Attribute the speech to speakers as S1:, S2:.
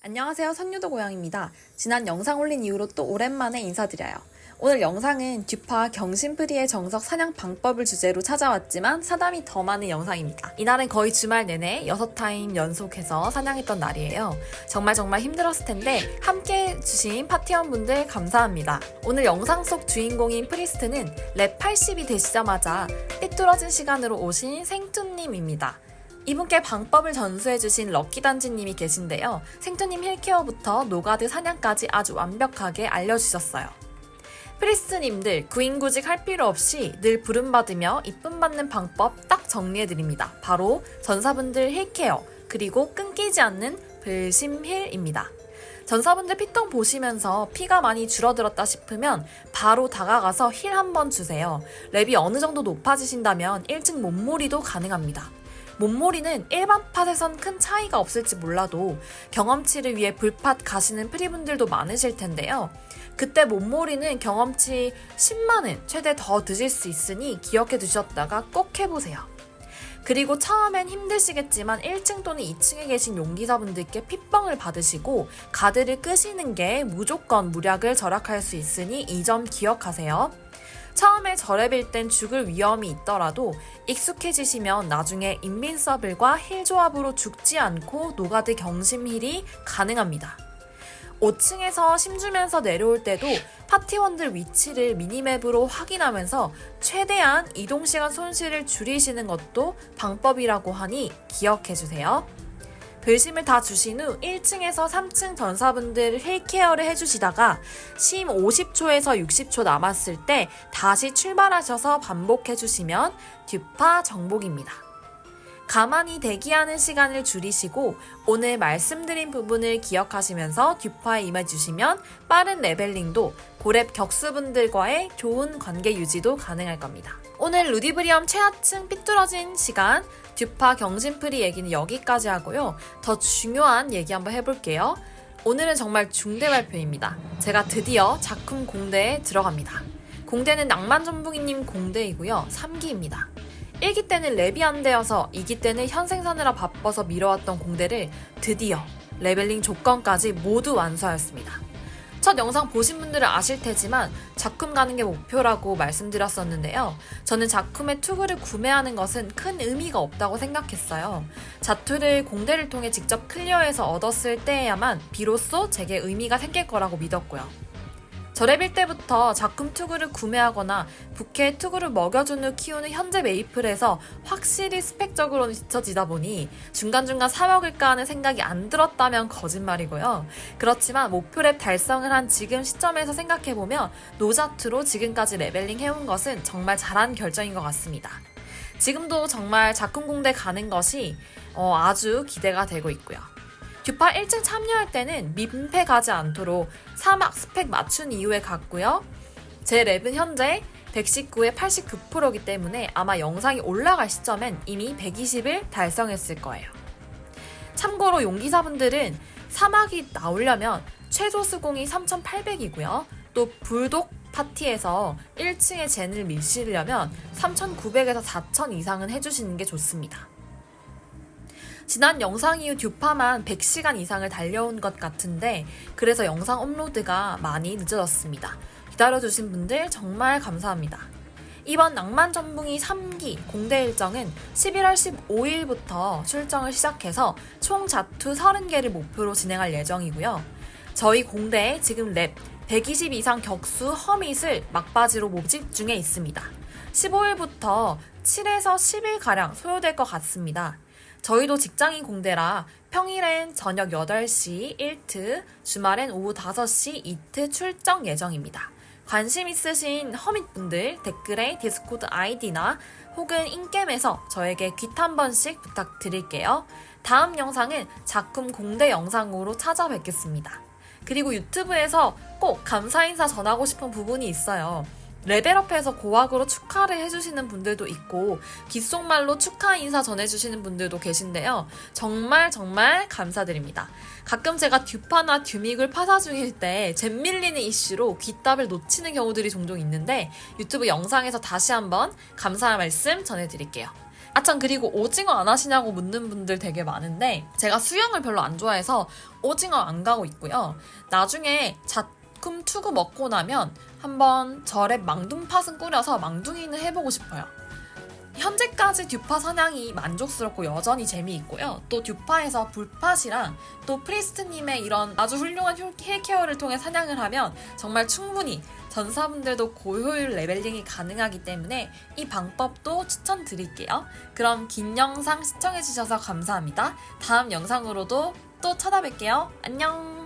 S1: 안녕하세요. 선유도 고양입니다. 지난 영상 올린 이후로 또 오랜만에 인사드려요. 오늘 영상은 듀파 경심프리의 정석 사냥 방법을 주제로 찾아왔지만 사담이 더 많은 영상입니다. 이날은 거의 주말 내내 6타임 연속해서 사냥했던 날이에요. 정말 정말 힘들었을 텐데 함께 해주신 파티원분들 감사합니다. 오늘 영상 속 주인공인 프리스트는 랩 80이 되시자마자 삐뚤어진 시간으로 오신 생투님입니다. 이분께 방법을 전수해주신 럭키단지님이 계신데요. 생투님 힐케어부터 노가드 사냥까지 아주 완벽하게 알려주셨어요. 프리스님들 구인구직 할 필요 없이 늘 부름받으며 이쁨 받는 방법 딱 정리해드립니다. 바로 전사분들 힐케어 그리고 끊기지 않는 불심힐입니다. 전사분들 피통 보시면서 피가 많이 줄어들었다 싶으면 바로 다가가서 힐 한번 주세요. 랩이 어느 정도 높아지신다면 1층 몸몰이도 가능합니다. 몸몰이는 일반 팟에선 큰 차이가 없을지 몰라도 경험치를 위해 불팟 가시는 프리분들도 많으실 텐데요. 그때 몸몰이는 경험치 10만은 최대 더 드실 수 있으니 기억해 두셨다가 꼭 해보세요. 그리고 처음엔 힘드시겠지만 1층 또는 2층에 계신 용기사분들께 핏뻥을 받으시고 가드를 끄시는 게 무조건 무력을 절약할 수 있으니 이 점 기억하세요. 처음에 저랩일 땐 죽을 위험이 있더라도 익숙해지시면 나중에 인민서블과 힐 조합으로 죽지 않고 노가드 경심 힐이 가능합니다. 5층에서 심주면서 내려올 때도 파티원들 위치를 미니맵으로 확인하면서 최대한 이동시간 손실을 줄이시는 것도 방법이라고 하니 기억해주세요. 별심을 다 주신 후 1층에서 3층 전사분들 힐케어를 해주시다가 심 50초에서 60초 남았을 때 다시 출발하셔서 반복해주시면 듀파 정복입니다. 가만히 대기하는 시간을 줄이시고 오늘 말씀드린 부분을 기억하시면서 듀파에 임해주시면 빠른 레벨링도 고렙 격수분들과의 좋은 관계 유지도 가능할 겁니다. 오늘 루디브리엄 최하층 삐뚤어진 시간 듀파 경심프리 얘기는 여기까지 하고요. 더 중요한 얘기 한번 해볼게요. 오늘은 정말 중대 발표입니다. 제가 드디어 작품 공대에 들어갑니다. 공대는 낭만전붕이님 공대이고요. 3기입니다. 1기 때는 랩이 안 되어서 2기 때는 현생 사느라 바빠서 미뤄왔던 공대를 드디어 레벨링 조건까지 모두 완수하였습니다. 첫 영상 보신 분들은 아실 테지만 작품 가는 게 목표라고 말씀드렸었는데요. 저는 작품의 투구를 구매하는 것은 큰 의미가 없다고 생각했어요. 자투를 공대를 통해 직접 클리어해서 얻었을 때에야만 비로소 제게 의미가 생길 거라고 믿었고요. 저랩일 때부터 작품 투구를 구매하거나 부캐 투구를 먹여준 후 키우는 현재 메이플에서 확실히 스펙적으로는 뒤처지다 보니 중간중간 사 먹을까 하는 생각이 안 들었다면 거짓말이고요. 그렇지만 목표랩 달성을 한 지금 시점에서 생각해보면 노자투로 지금까지 레벨링 해온 것은 정말 잘한 결정인 것 같습니다. 지금도 정말 작품 공대 가는 것이 어, 아주 기대가 되고 있고요. 듀파 1층 참여할 때는 민폐 가지 않도록 사막 스펙 맞춘 이후에 갔고요. 제 랩은 현재 119에 89%이기 때문에 아마 영상이 올라갈 시점엔 이미 120을 달성했을 거예요. 참고로 용기사분들은 사막이 나오려면 최소 수공이 3,800이고요. 또 불독 파티에서 1층에 젠을 밀시려면 3,900에서 4,000 이상은 해주시는 게 좋습니다. 지난 영상 이후 듀파만 100시간 이상을 달려온 것 같은데 그래서 영상 업로드가 많이 늦어졌습니다. 기다려주신 분들 정말 감사합니다. 이번 낭만 전붕이 3기 공대 일정은 11월 15일부터 출정을 시작해서 총 자투 30개를 목표로 진행할 예정이고요. 저희 공대에 지금 랩 120 이상 격수 허밋을 막바지로 모집 중에 있습니다. 15일부터 7에서 10일가량 소요될 것 같습니다. 저희도 직장인 공대라 평일엔 저녁 8시 1트, 주말엔 오후 5시 2트 출정 예정입니다. 관심 있으신 허밋분들 댓글에 디스코드 아이디나 혹은 인겜에서 저에게 귀 한 번씩 부탁드릴게요. 다음 영상은 작품 공대 영상으로 찾아뵙겠습니다. 그리고 유튜브에서 꼭 감사 인사 전하고 싶은 부분이 있어요. 레벨업해서 고학으로 축하를 해주시는 분들도 있고 귓속말로 축하 인사 전해주시는 분들도 계신데요. 정말 정말 감사드립니다. 가끔 제가 듀파나 듀믹을 파사 중일 때 잼밀리는 이슈로 귀답을 놓치는 경우들이 종종 있는데 유튜브 영상에서 다시 한번 감사의 말씀 전해드릴게요. 아참 그리고 오징어 안 하시냐고 묻는 분들 되게 많은데 제가 수영을 별로 안 좋아해서 오징어 안 가고 있고요. 나중에 작품 투구 먹고 나면 한번 절에 망둥팥은 꾸려서 망둥이는 해보고 싶어요. 현재까지 듀파 사냥이 만족스럽고 여전히 재미있고요. 또 듀파에서 불팟이랑 또 프리스트님의 이런 아주 훌륭한 힐 케어를 통해 사냥을 하면 정말 충분히 전사분들도 고효율 레벨링이 가능하기 때문에 이 방법도 추천드릴게요. 그럼 긴 영상 시청해주셔서 감사합니다. 다음 영상으로도 또 찾아뵐게요. 안녕!